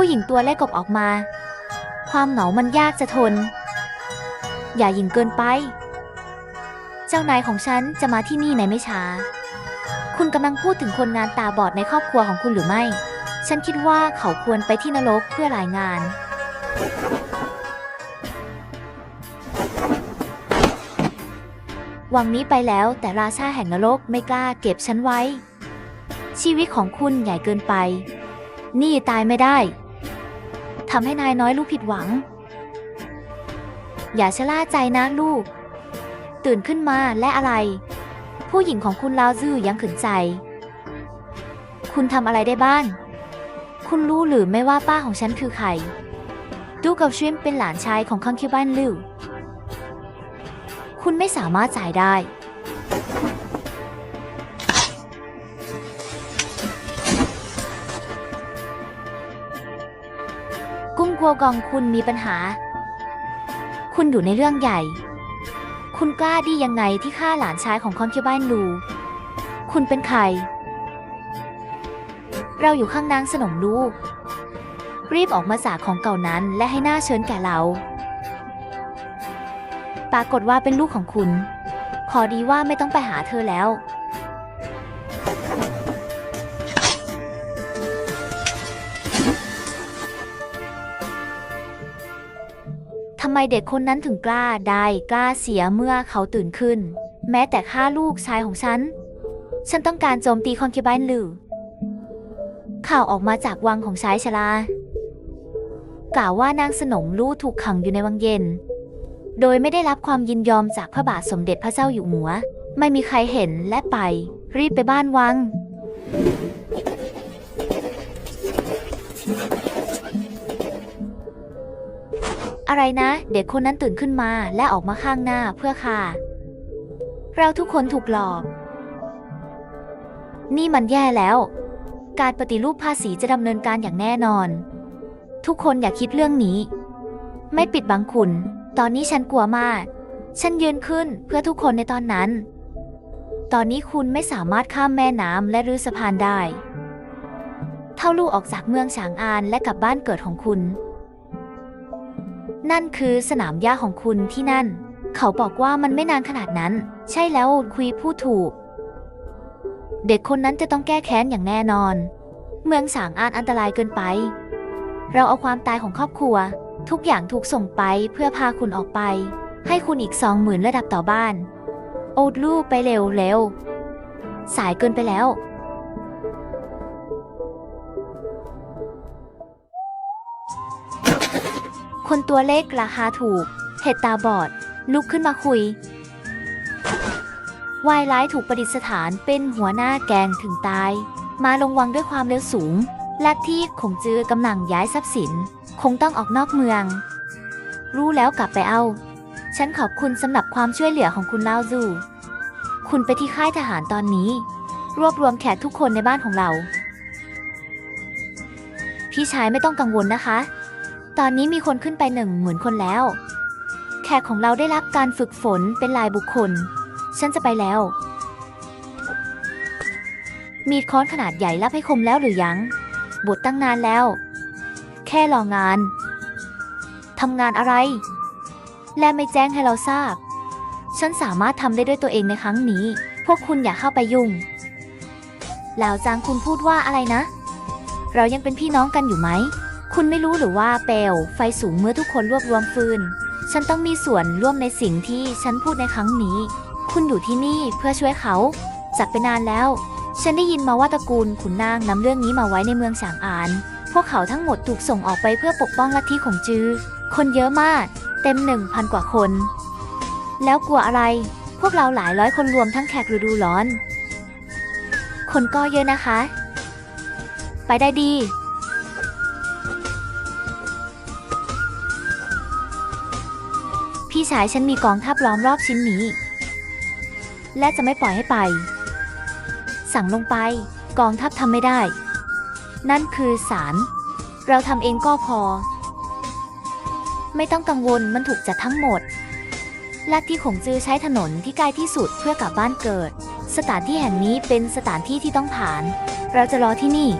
ผู้หญิงตัวเล็กกบออกมา ความเหงามันยากจะทน อย่าหยิ่งเกินไป เจ้านายของฉันจะมาที่นี่ในไม่ช้า คุณกำลังพูดถึงคนงานตาบอดในครอบครัวของคุณหรือไม่ ฉันคิดว่าเขาควรไปที่นรกเพื่อรายงานวังนี้ไปแล้วแต่ราชาแห่งนรกไม่กล้าเก็บฉันไว้ ชีวิตของคุณใหญ่เกินไป นี่ตายไม่ได้ำให้นายน้อยลูกผิดหวัง อย่าชะล่าใจนะลูก ตื่นขึ้นมาและอะไร ผู้หญิงของคุณลาวซื่อยังขืนใจ คุณทำอะไรได้บ้าง คุณรู้หรือไม่ว่าป้าของฉันคือใครดูกับชิมเป็นหลานชายของคังคิวบ้านลิวคุณไม่สามารถจ่ายได้ วกองคุณมีปัญหา คุณอยู่ในเรื่องใหญ่ คุณกล้าดียังไงที่ฆ่าหลานชายของคอนคิบ้านลู คุณเป็นใคร เราอยู่ข้างนางสนมลูก รีบออกมาจากของเก่านั้นและให้หน้าเชิญแก่เรา ปรากฏว่าเป็นลูกของคุณ ขอดีว่าไม่ต้องไปหาเธอแล้วำไมเด็กคนนั้นถึงกล้าได้กล้าเสียเมื่อเขาตื่นขึ้น แม้แต่ฆ่าลูกชายของฉัน ฉันต้องการโจมตีคอนเคบานลือข่าวออกมาจากวังของชายชรากล่าวว่านางสนมลู่ถูกขังอยู่ในวังเย็น โดยไม่ได้รับความยินยอมจากพระบาทสมเด็จพระเจ้าอยู่หัว ไม่มีใครเห็นและไป รีบไปบ้านวัง อะไรนะ เด็กคนนั้นตื่นขึ้นมาและออกมาข้างหน้าเพื่อฆ่าเราทุกคนถูกหลอก นี่มันแย่แล้ว การปฏิรูปภาษีจะดำเนินการอย่างแน่นอน ทุกคนอย่าคิดเรื่องนี้ ไม่ปิดบังคุณ ตอนนี้ฉันกลัวมาก ฉันยืนขึ้นเพื่อทุกคนในตอนนั้น ตอนนี้คุณไม่สามารถข้ามแม่น้ำและรื้อสะพานได้ เท่าลูกออกจากเมืองฉางอานและกลับบ้านเกิดของคุณ นั่นคือสนามหญ้าของคุณที่นั่น เขาบอกว่ามันไม่นานขนาดนั้น ใช่แล้วคุยพูดถูก เด็กคนนั้นจะต้องแก้แค้นอย่างแน่นอน เมืองฉางอานอันตรายเกินไป เราเอาความตายของครอบครัว ทุกอย่างถูกส่งไปเพื่อพาคุณออกไป ให้คุณอีกสองหมื่นระดับต่อบ้าน โอดลูกไปเร็วเร็วสายเกินไปแล้ว คนตัวเล็กราคาถูก เห็ดตาบอด ลุกขึ้นมาคุย วายร้ายถูกประดิษฐานเป็นหัวหน้าแกงถึงตาย มาลงวังด้วยความเร็วสูง และที่คงจือกำลังย้ายทรัพย์สิน คงต้องออกนอกเมือง รู้แล้วกลับไปเอา ฉันขอบคุณสำหรับความช่วยเหลือของคุณลาวซูคุณไปที่ค่ายทหารตอนนี้ รวบรวมแขกทุกคนในบ้านของเรา พี่ชายไม่ต้องกังวลนะคะ ตอนนี้มีคนขึ้นไปหนึ่งหมื่นคนแล้ว แขกของเราได้รับการฝึกฝนเป็นลายบุคคล ฉันจะไปแล้ว มีดค้อนขนาดใหญ่รับให้คมแล้วหรือยัง บทตั้งนานแล้ว แค่รองาน ทำงานอะไร และไม่แจ้งให้เราทราบ ฉันสามารถทำได้ด้วยตัวเองในครั้งนี้ พวกคุณอย่าเข้าไปยุ่งแล้วจางคุณพูดว่าอะไรนะ เรายังเป็นพี่น้องกันอยู่ไหม คุณไม่รู้หรือว่าเปลวไฟสูงเมื่อทุกคนรวบรวมฟืน ฉันต้องมีส่วนร่วมในสิ่งที่ฉันพูดในครั้งนี้ คุณอยู่ที่นี่เพื่อช่วยเขา จากไปนานแล้ว ฉันได้ยินมาว่าตระกูลขุนนางนำเรื่องนี้มาไว้ในเมืองฉางอาน พวกเขาทั้งหมดถูกส่งออกไปเพื่อปกป้องลัทธิของจือ คนเยอะมาก เต็มหนึ่งพันกว่าคน แล้วกลัวอะไร พวกเราหลายร้อยคนรวมทั้งแขกฤดูร้อน คนก็เยอะนะคะ ไปได้ดี พี่ชายฉันมีกองทัพล้อมรอบชิ้นนี้ และจะไม่ปล่อยให้ไป สั่งลงไป กองทัพทำไม่ได้ นั่นคือสาร เราทำเองก็พอ ไม่ต้องกังวลมันถูกจัดทั้งหมดลัทธิขงจือใช้ถนนที่ใกล้ที่สุดเพื่อกลับบ้านเกิด สถานที่แห่งนี้เป็นสถานที่ที่ต้องผ่าน เราจะรอที่นี่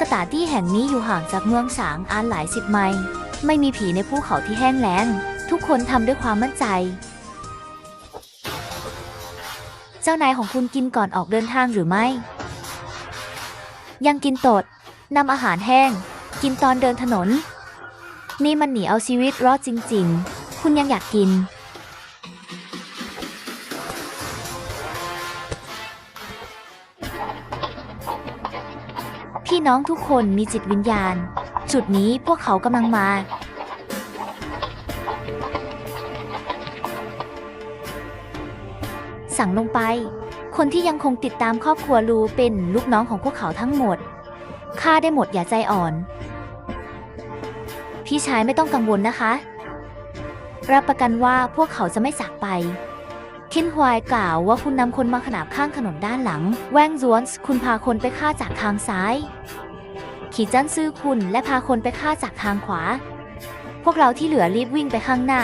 สถานที่แห่งนี้อยู่ห่างจากเมืองสางอานหลายสิบไมล์ ไม่มีผีในภูเขาที่แห้งแล้ง ทุกคนทำด้วยความมั่นใจ เจ้านายของคุณกินก่อนออกเดินทางหรือไม่ ยังกินตดนำอาหารแห้ง กินตอนเดินถนน นี่มันหนีเอาชีวิตรอดจริง ๆ คุณยังอยากกิน พี่น้องทุกคนมีจิตวิญญาณ จุดนี้พวกเขากำลังมา สั่งลงไป คนที่ยังคงติดตามครอบครัวลูเป็นลูกน้องของพวกเขาทั้งหมดฆ่าได้หมดอย่าใจอ่อน พี่ชายไม่ต้องกังวลนะคะ รับประกันว่าพวกเขาจะไม่จากไปคินฮวายกล่าวว่าคุณนำคนมาขนาบข้างถนนด้านหลัง แวงจวนส์คุณพาคนไปฆ่าจากทางซ้าย ขีจันซื่อคุณและพาคนไปฆ่าจากทางขวา พวกเราที่เหลือรีบวิ่งไปข้างหน้า